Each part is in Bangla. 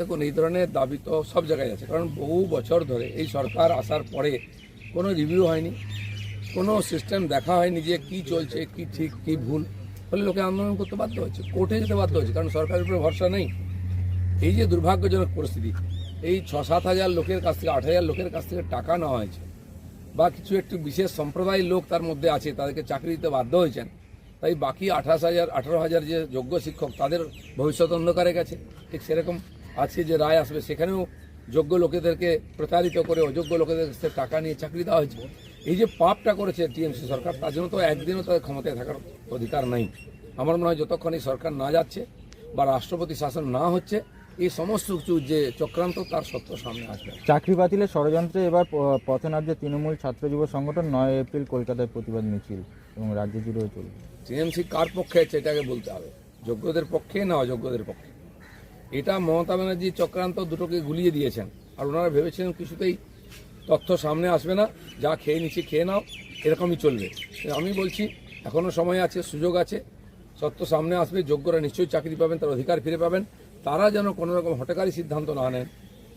দেখুন, এই ধরনের দাবি তো সব জায়গায় আছে। কারণ বহু বছর ধরে এই সরকার আসার পরে কোনো রিভিউ হয়নি, কোনো সিস্টেম দেখা হয়নি যে কি চলছে, কি ঠিক, কি ভুল। ফলে লোকে আন্দোলন করতে বাধ্য হচ্ছে কোর্টে যেতে বাধ্য হচ্ছে, কারণ সরকারের উপরে ভরসা নেই। এই যে দুর্ভাগ্যজনক পরিস্থিতি, এই ছ সাত হাজার লোকের কাছ থেকে, আট হাজার লোকের কাছ থেকে টাকা নেওয়া হয়েছে, বা কিছু একটু বিশেষ সম্প্রদায়ের লোক তার মধ্যে আছে, তাদেরকে চাকরি দিতে বাধ্য হয়েছেন, তাই বাকি আঠাশ হাজার, আঠারো হাজার যে যোগ্য শিক্ষক, তাদের ভবিষ্যৎ অন্ধকারে গেছে। ঠিক সেরকম আজকে যে রায় আসবে সেখানেও যোগ্য লোকেদেরকে প্রতারিত করে অযোগ্য লোকেদের কাছ টাকা নিয়ে চাকরি দেওয়া হয়েছে। এই যে পাপটা করেছে টিএমসি সরকার তার জন্য তো একদিনও তাদের ক্ষমতায় থাকার অধিকার নাই। আমার মনে হয় যতক্ষণ এই সরকার না যাচ্ছে বা রাষ্ট্রপতি শাসন না হচ্ছে এই সমস্ত কিছু যে চক্রান্ত তার সত্য সামনে আসবে। চাকরি বাতিলের ষড়যন্ত্রে এবার পথে নামছে তৃণমূল ছাত্র যুব সংগঠন নয় এপ্রিল কলকাতায় প্রতিবাদ মিছিল এবং রাজ্য জুড়েও চলবে। টিএমসি কার পক্ষে আছে এটাকে বলতে হবে। যোগ্যদের পক্ষে না অযোগ্যদের পক্ষে? এটা মমতা ব্যানার্জি চক্রান্ত দুটোকে গুলিয়ে দিয়েছেন। আর ওনারা ভেবেছিলেন কিছুতেই তথ্য সামনে আসবে না। যা খেয়ে নিচ্ছি, খেয়ে নাও। এরকমই চলবে। আমি বলছি এখনও সময় আছে, সুযোগ আছে। সত্য সামনে আসবে, যোগ্যরা নিশ্চয়ই চাকরি পাবেন, তার অধিকার ফিরে পাবেন। তারা যেন কোনো রকম হটকারী সিদ্ধান্ত না নেন,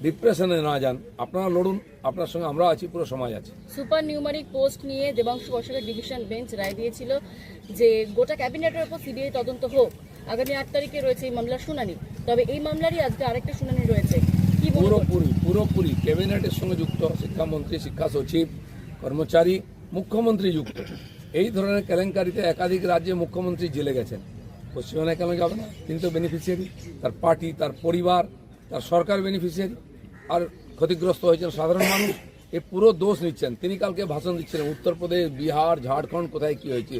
ডিপ্রেশনে না যান। আপনারা লড়ুন, আপনার সঙ্গে আমরা আছি, পুরো সমাজ আছে। সুপার নিউমারিক পোস্ট নিয়ে দেবাংশু বসাকের ডিভিশন বেঞ্চ রায় দিয়েছিল যে গোটা ক্যাবিনেটের উপর সিবিআই তদন্ত হোক। আগামী আট তারিখে রয়েছে এই মামলার শুনানি। তবে এই মামলারই আজকে আরেকটা শুনানি রয়েছে। কি? পুরোপুরি পুরোপুরি ক্যাবিনেটের সঙ্গে যুক্ত, শিক্ষামন্ত্রী, শিক্ষা সচিব, কর্মচারী, মুখ্যমন্ত্রী যুক্ত। এই ধরনের কেলেঙ্কারিতে একাধিক রাজ্যে মুখ্যমন্ত্রী জেলে গেছেন। পশ্চিমবঙ্গে কেন যাবে না? তিনি তো বেনিফিশিয়ারি তার পার্টি, তার পরিবার, তার সরকার বেনিফিশিয়ারি আর ক্ষতিগ্রস্ত হয়েছেন সাধারণ মানুষ, এ পুরো দোষ নিচ্ছেন। তিনি কালকে ভাষণ দিচ্ছিলেন, উত্তরপ্রদেশ, বিহার, ঝাড়খণ্ড, কোথায় কি হয়েছে?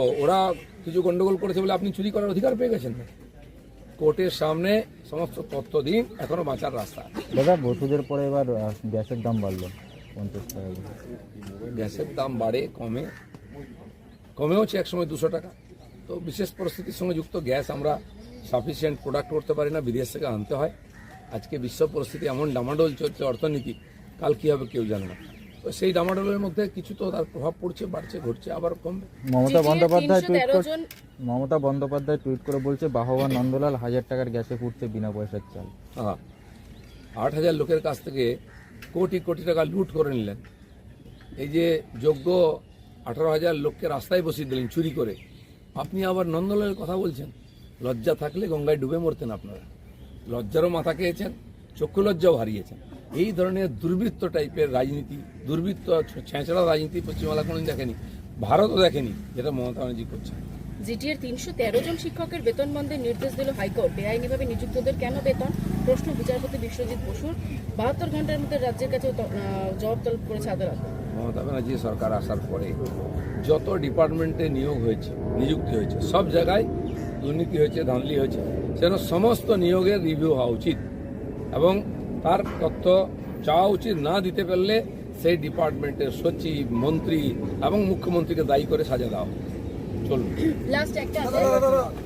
ও, ওরা কিছু গন্ডগোল করেছে বলে আপনি চুরি করার অধিকার পেয়ে গেছেন? কোর্টের সামনে সমস্ত তথ্য দিন এখনও বাঁচার রাস্তা। দাদা বসুদের পরে এবার গ্যাসের দাম বাড়লো পঞ্চাশ টাকা। গ্যাসের দাম বাড়ে কমে। কমেওছে একসময় দুশো টাকা। তো বিশেষ পরিস্থিতির সঙ্গে যুক্ত গ্যাস আমরা সাফিসিয়েন্ট প্রোডাক্ট করতে পারি না বিদেশ থেকে আনতে হয়। আজকে বিশ্ব পরিস্থিতি এমন ডামাডোল চলছে অর্থনীতি কাল কী হবে কেউ জানে না। সেই ডামাডোলের মধ্যে কিছু তো তার প্রভাব পড়ছে বাড়ছে ঘটছে আবার কমবে মমতা বন্দ্যোপাধ্যায় টুইট করে মমতা বন্দ্যোপাধ্যায় টুইট করে বলছে বাহবা নন্দলাল হাজার টাকার গ্যাসে ফুটছে বিনা পয়সার চাল। হ্যাঁ আট হাজার লোকের কাছ থেকে কোটি কোটি টাকা লুট করে নিলেন। এই যে যোগ্য আঠারো হাজার লোককে রাস্তায় বসিয়ে দিলেন চুরি করে আপনি আবার নন্দলালের কথা বলছেন? লজ্জা থাকলে গঙ্গায় ডুবে মরতেন আপনারা। লজ্জারও মাথা খেয়েছেন চক্ষু লজ্জাও হারিয়েছেন। এই ধরনের দুর্বৃত্ত টাইপের রাজনীতি দুর্বৃত্ত ছেঁচড়া রাজনীতি পশ্চিমবাংলা কোনোদিন দেখেনি। ভারতও দেখেনি যেটা মমতা ব্যানার্জি করছে জিটিএর তিনশো তেরো জন শিক্ষকের বেতন বন্ধের নির্দেশ দিল হাইকোর্ট। বেআইনিভাবে নিযুক্তদের কেন বেতন? প্রশ্ন বিচারপতি বিশ্বজিৎ বসুর। বাহাত্তর ঘণ্টার মধ্যে রাজ্যের কাছে জবাব তলব করেছে আদালত। মমতা ব্যানার্জি সরকার আসার পরে যত ডিপার্টমেন্টে নিয়োগ হয়েছে নিযুক্তি হয়েছে সব জায়গায় দুর্নীতি হয়েছে ধাঁধলি হয়েছে যেন সমস্ত নিয়োগের রিভিউ হওয়া উচিত। এবং তার তথ্য চাওয়া উচিত না দিতে পারলে সেই ডিপার্টমেন্টের সচিব মন্ত্রী এবং মুখ্যমন্ত্রীকে দায়ী করে সাজা দেওয়া চলুন। লাস্ট একটা আছে।